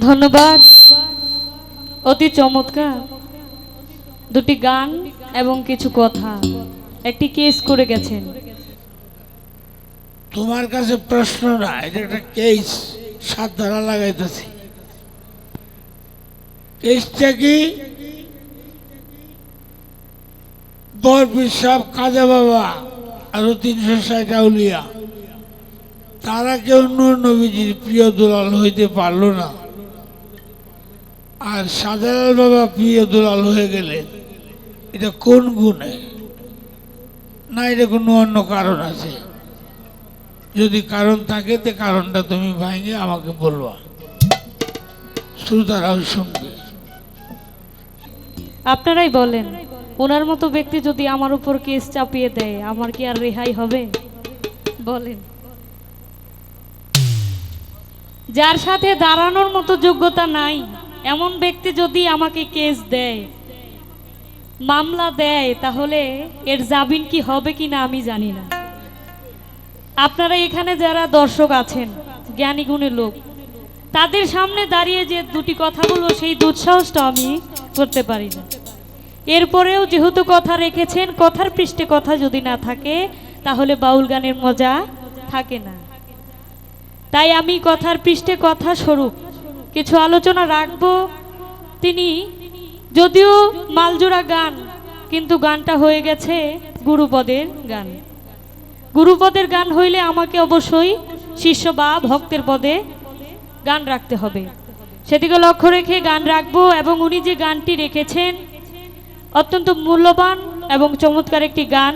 ধন্যবাদ। অতি চমৎকার। দুটি গান এবং কিছু কথা। একটি কেস করে গেছেন। তোমার কাছে প্রশ্ন না, এটা একটা কেস সাত ধারা লাগাইতেছি। কেসটা কি? বরপির সব কাজা বাবা আরও তিনশো ষাট আউলিয়া। তারা কেউ নবীজির প্রিয় দুলাল হইতে পারল না। আর সাধারণ বাবা প্রিয় দুলাল হয়ে গেলেন এটা কোন গুণে? না, এটা কোনো অন্য কারণ আছে। যদি কারণ থাকে, তে কারণটা তুমি ভাঙে আমাকে বলবা। শ্রোতারাও শুনবে আপনারাই বলেন, ওনার মতো ব্যক্তি যদি আমার উপর কেস চাপিয়ে দেয়, আমার কি আর রেহাই হবে? বলেন। যার সাথে দাঁড়ানোর মতো যোগ্যতা নাই এমন ব্যক্তি যদি আমাকে কেস দেয়, মামলা দেয়, তাহলে এর জামিন কি হবে কি না আমি জানি না। আপনারা এখানে যারা দর্শক আছেন, জ্ঞানী গুণী লোক, তাদের সামনে দাঁড়িয়ে যে দুটি কথা বলব, সেই দুঃসাহসটা আমি করতে পারি না। এরপরেও যেহেতু কথা রেখেছেন, কথার পৃষ্ঠে কথা যদি না থাকে, তাহলে বাউল গানের মজা থাকে না। তাই আমি কথার পৃষ্ঠে কথা স্বরূপ কিছু আলোচনা রাখব। তিনি, যদিও মালজোড়া গান, কিন্তু গানটা হয়ে গেছে গুরুপদের গান। গুরুপদের গান হইলে আমাকে অবশ্যই শিষ্য বা ভক্তের পদে গান রাখতে হবে। সেদিকে লক্ষ্য রেখে গান রাখব এবং উনি যে গানটি রেখেছেন, অত্যন্ত মূল্যবান এবং চমৎকার একটি গান।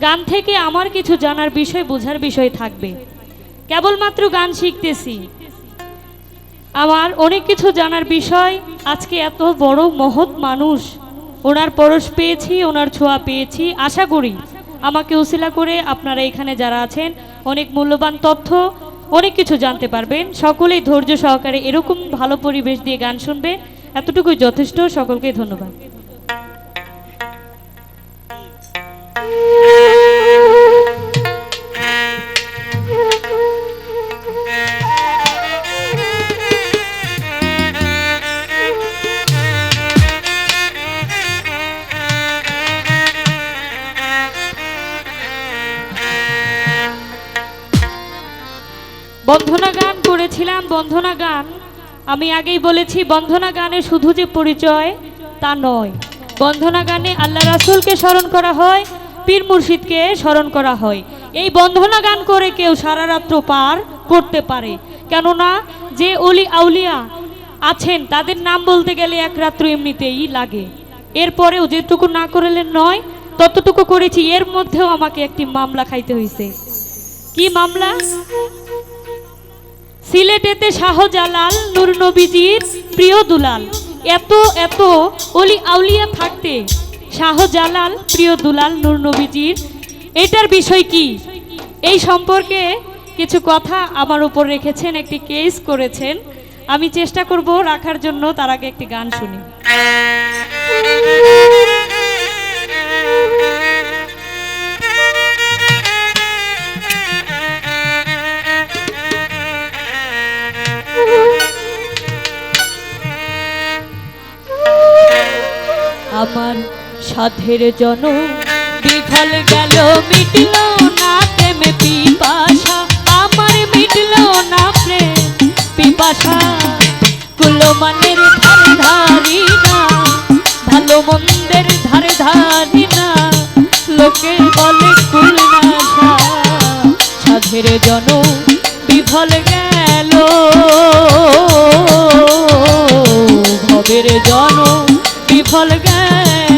গান থেকে আমার কিছু জানার বিষয়, বোঝার বিষয় থাকবে। কেবলমাত্র গান শিখতেছি। আমার অনেক কিছু জানার বিষয়, আজকে এত বড় মহৎ মানুষ। ওনার পরশ পেয়েছি, ওনার ছোঁয়া পেয়েছি, আশা করি আমাকে উসিলা করে আপনারা এখানে যারা আছেন, অনেক মূল্যবান তথ্য, অনেক কিছু জানতে পারবেন। সকলেই ধৈর্য সহকারে এরকম ভালো পরিবেশ দিয়ে গান শুনবে এতটুকুই যথেষ্ট। সকলকে ধন্যবাদ। আমি আগেই বলেছি বন্ধনা গানে শুধু যে পরিচয়, তা নয়। বন্ধনা গানে আল্লাহ রাসুলকে স্মরণ করা হয়, পীর মুর্শিদকে স্মরণ করা হয়। এই বন্ধনা গান করে কেউ সারা রাত্র পার করতে পারে। কেননা, যে অলি আউলিয়া আছেন, তাদের নাম বলতে গেলে এক রাত্র এমনিতেই লাগে। এরপরেও যেটুকু না করলেন নয়, ততটুকু করেছি। এর মধ্যেও আমাকে একটি মামলা খাইতে হয়েছে কি মামলা? সিলেটেতে শাহজালাল, নূর নবীজির প্রিয় দুলাল। এত এত অলি আউলিয়া থাকতে শাহজালাল, প্রিয় দুলাল, নূর নবীজির। এটার বিষয় কি? এই সম্পর্কে কিছু কথা আমার উপর রেখেছেন, একটি কেস করেছেন। আমি চেষ্টা করব রাখার জন্য তার আগে একটি গান শুনি। সাধের জন বিফল গেল, মিটল না প্রেমে পিপাসা। আমার মিটল না প্রেম, পিপাসা। কুলমানের ধারে ধারি না, ভালো মন্দের ধারে ধারি না। লোকে বলে কুলনাশা সাধের জন বিফল গেল। ভবের জন বিফল গেল।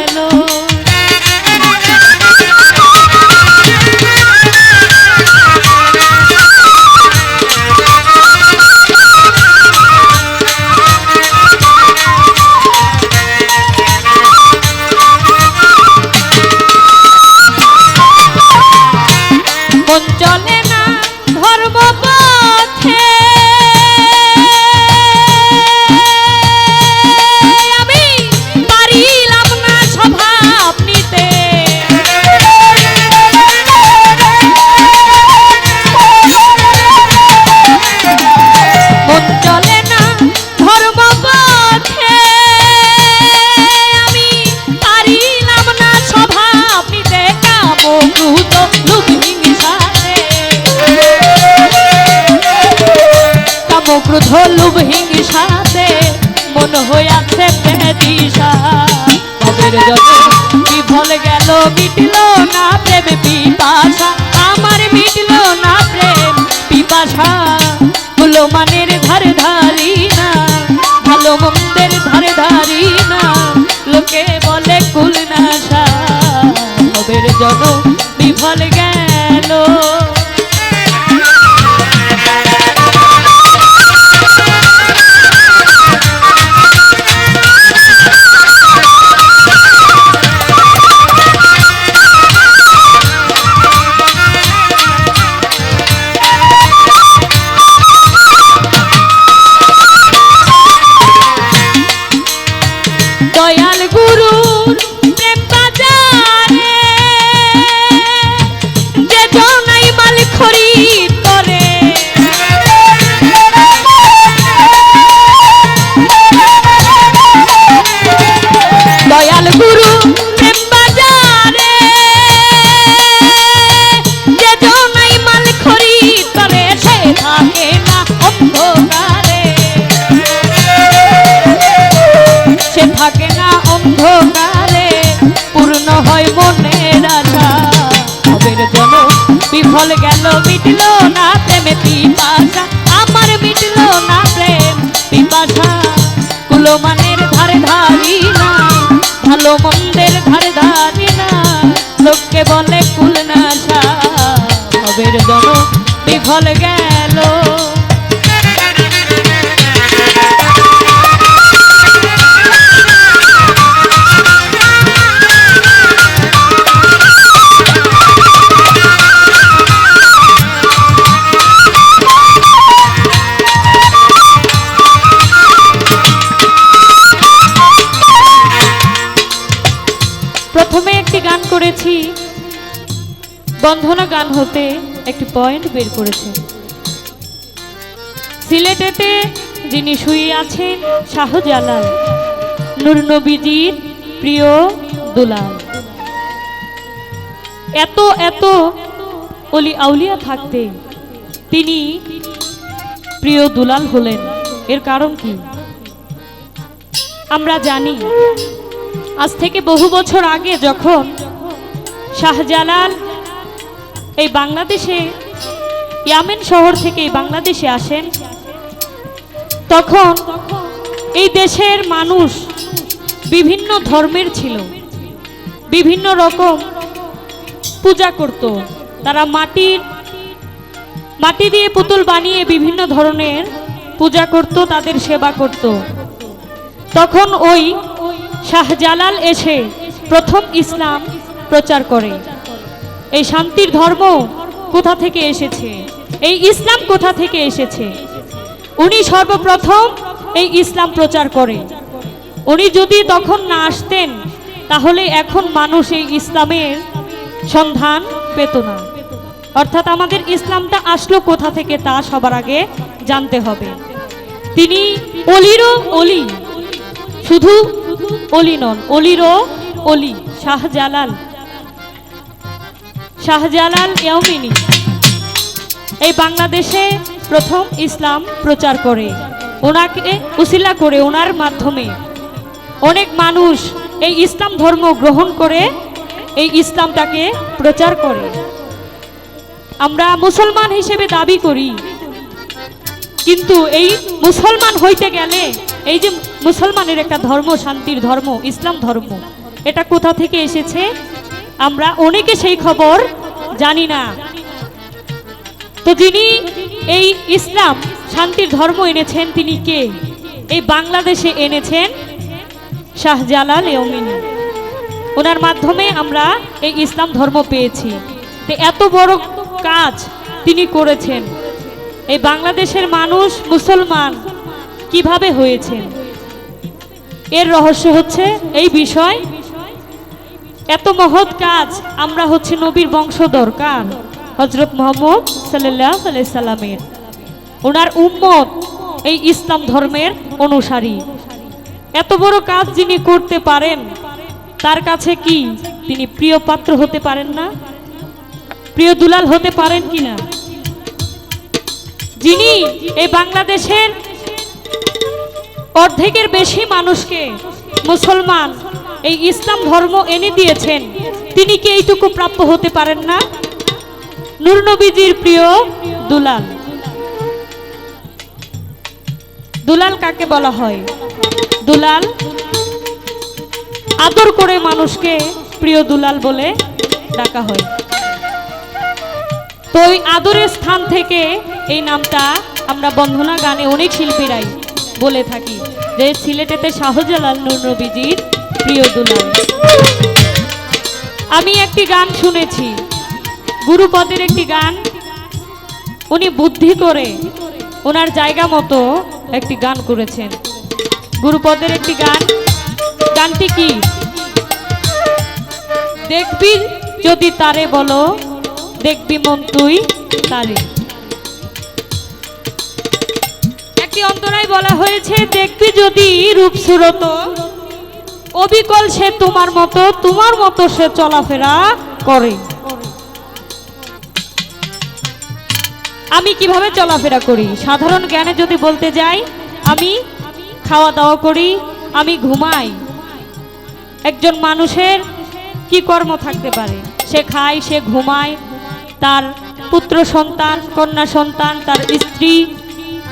ক্রোধ লোভ হিংসাতে, মন হইয়াছে বেদিশা ভবের জন্য বিফল গেল, মিটল না প্রেম পিপাসা। আমার মিটল না প্রেম পিপাসা। গুলো মানের ধারে ধারি না, ভালো মন্দের ধারে ধারি না। লোকে বলে কুল নাশা ভবের জন্য বিফল গেল, মিটল না প্রেমে পিপাসা। আমার মিটল না প্রেম, পিপাসা। কুলো মানের ধারে ধারি না, ভালো মন্দের ধারে ধারি না। লোককে বলে কুল না সা ভবের জন বিফল গেল। প্রথমে একটি গান করেছি। বন্ধনা গান হতে একটি পয়েন্ট বের করেছে। সিলেটেতে যিনি শুয়ে আছেন, শাহজালাল, নূর নবীজির প্রিয় দুলাল। এত এত অলি আউলিয়া থাকতে তিনি প্রিয় দুলাল হলেন। এর কারণ কি? আমরা জানি আজ থেকে বহু বছর আগে যখন শাহজালাল এই বাংলাদেশে, ইয়ামেন শহর থেকে এই বাংলাদেশে আসেন, তখন এই দেশের মানুষ বিভিন্ন ধর্মের ছিল, বিভিন্ন রকম পূজা করত। তারা মাটির, মাটি দিয়ে পুতুল বানিয়ে বিভিন্ন ধরনের পূজা করত, তাদের সেবা করত। তখন ওই শাহজালাল এসে প্রথম ইসলাম প্রচার করে। এই শান্তির ধর্ম কোথা থেকে এসেছে? এই ইসলাম কোথা থেকে এসেছে? উনি সর্বপ্রথম এই ইসলাম প্রচার করে। উনি যদি তখন না আসতেন, তাহলে এখন মানুষ এই ইসলামের সন্ধান পেত না। অর্থাৎ আমাদের ইসলামটা আসলো কোথা থেকে তা সবার আগে জানতে হবে। তিনি অলিরও অলি, শুধু অলি নন অলিরও অলি, শাহজালাল। শাহজালাল ইয়ামিনী। এই বাংলাদেশে প্রথম ইসলাম প্রচার করে। ওনাকে উসিলা করে ওনার মাধ্যমে অনেক মানুষ এই ইসলাম ধর্ম গ্রহণ করে এই ইসলামটাকে প্রচার করে। আমরা মুসলমান হিসেবে দাবি করি, কিন্তু এই মুসলমান হইতে গেলে এই যে মুসলমানের একটা ধর্ম, শান্তির ধর্ম, ইসলাম ধর্ম। এটা কোথা থেকে এসেছে? আমরা অনেকে সেই খবর জানি না। তো যিনি এই ইসলাম, শান্তির ধর্ম এনেছেন তিনি কে? এই বাংলাদেশে এনেছেন শাহজালাল ইয়মিনী ওনার মাধ্যমে আমরা এই ইসলাম ধর্ম পেয়েছি। তো এত বড় কাজ তিনি করেছেন। এই বাংলাদেশের মানুষ মুসলমান কীভাবে হয়েছে এর রহস্য হচ্ছে এই বিষয়। এত মহৎ কাজ, আমরা হচ্ছে নবীর বংশধর, কার? হজরত মোহাম্মদ সাল্লামের। ওনার উম্মত এই ইসলাম ধর্মের অনুসারী। এত বড় কাজ যিনি করতে পারেন, তার কাছে কি তিনি প্রিয় পাত্র হতে পারেন না? প্রিয় দুলাল হতে পারেন কি না যিনি এই বাংলাদেশের অর্ধেকের বেশি মানুষকে মুসলমান এই ইসলাম ধর্ম এনে দিয়েছেন। তিনি কি এইটুকু প্রাপ্য হতে পারেন না? নূরনবীজির প্রিয় দুলাল। দুলাল কাকে বলা হয়? দুলাল আদর করে মানুষকে প্রিয় দুলাল বলে ডাকা হয়। তো ওই আদরের স্থান থেকে এই নামটা আমরা বন্ধনা গানে অনেক শিল্পীরাই বলে থাকি যে সিলেটেতে শাহজালাল নূর নবীজির প্রিয় দুলাল। আমি একটি গান শুনেছি, গুরুপদের একটি গান। উনি বুদ্ধি করে ওনার জায়গা মতো একটি গান করেছেন। গুরুপদের একটি গান। গানটি কি? দেখবি যদি তারে বলো, দেখবি মন তুই তারে। একটি অন্তরায় বলা হয়েছে দেখবি যদি রূপসুরত অবিকল সে তোমার মতো তোমার মতো সে চলাফেরা করে। আমি কীভাবে চলাফেরা করি? সাধারণ জ্ঞানে যদি বলতে যাই, আমি খাওয়া দাওয়া করি, আমি ঘুমাই। একজন মানুষের কি কর্ম থাকতে পারে? সে খায়, সে ঘুমায়, তার পুত্র সন্তান, কন্যা সন্তান, তার স্ত্রী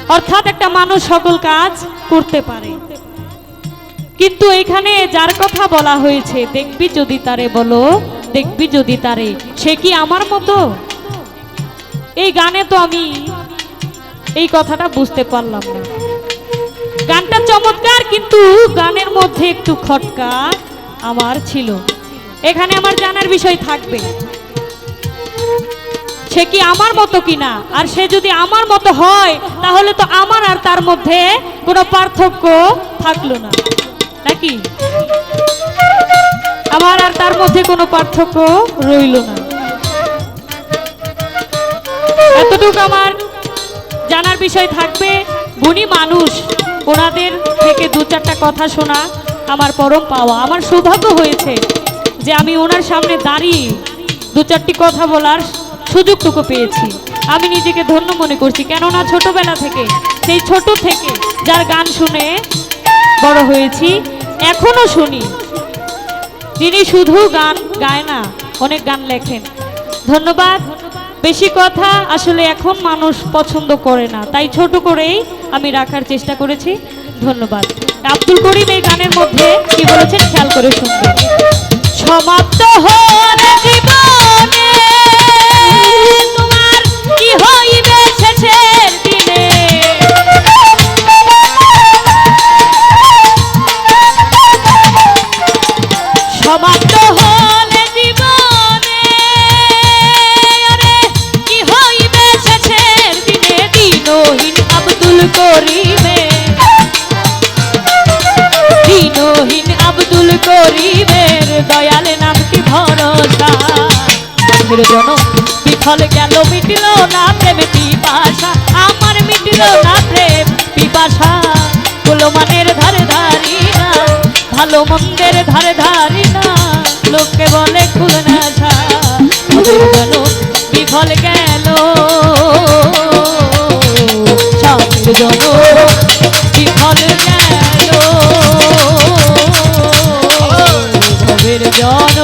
অর্থাৎ একটা মানুষ সকল কাজ করতে পারে। কিন্তু এখানে যার কথা বলা হয়েছে, দেখবি যদি তারে বলো, দেখবি যদি তারে, সে কি আমার মতো? এই গানে তো আমি এই কথাটা বুঝতে পারলাম না। গানটা চমৎকার, কিন্তু গানের মধ্যে একটু খটকা আমার ছিল। এখানে আমার জানার বিষয় থাকবে। সে কি আমার মতো কিনা? আর সে যদি আমার মতো হয়, তাহলে তো আমার আর তার মধ্যে কোনো পার্থক্য থাকল না। নাকি? আমার আর তার মধ্যে কোনো পার্থক্য রইল না। এতটুকু আমার জানার বিষয় থাকবে, গুণী মানুষ, ওনাদের থেকে দু চারটা কথা শোনা আমার পরম পাওয়া। আমার সৌভাগ্য হয়েছে যে আমি ওনার সামনে দাঁড়িয়ে দু চারটি কথা বলার সুযোগটুকু পেয়েছি। আমি নিজেকে ধন্য মনে করছি, কেননা ছোটবেলা থেকে, সেই ছোট থেকে যার গান শুনে বড় হয়েছি, এখনও শুনি। যিনি শুধু গান গায় না, অনেক গান লেখেন। ধন্যবাদ। বেশি কথা আসলে এখন মানুষ পছন্দ করে না, তাই ছোট করেই আমি রাখার চেষ্টা করেছি। ধন্যবাদ। আব্দুল করিম এই গানের মধ্যে কি বলেছেন? খেয়াল করে শুনবেন। সমাপ্ত হলে জীবনে। আমাদের জন বিফল গেল, মিটিল না প্রেম পিপাসা। আমার মিটিল না প্রেম পিপাসা। কুলমানের ধারে ধারি না, ভালো মন্দের ধারে ধারি না। লোককে বলে খুলনা গেল। বিফল গেল। জন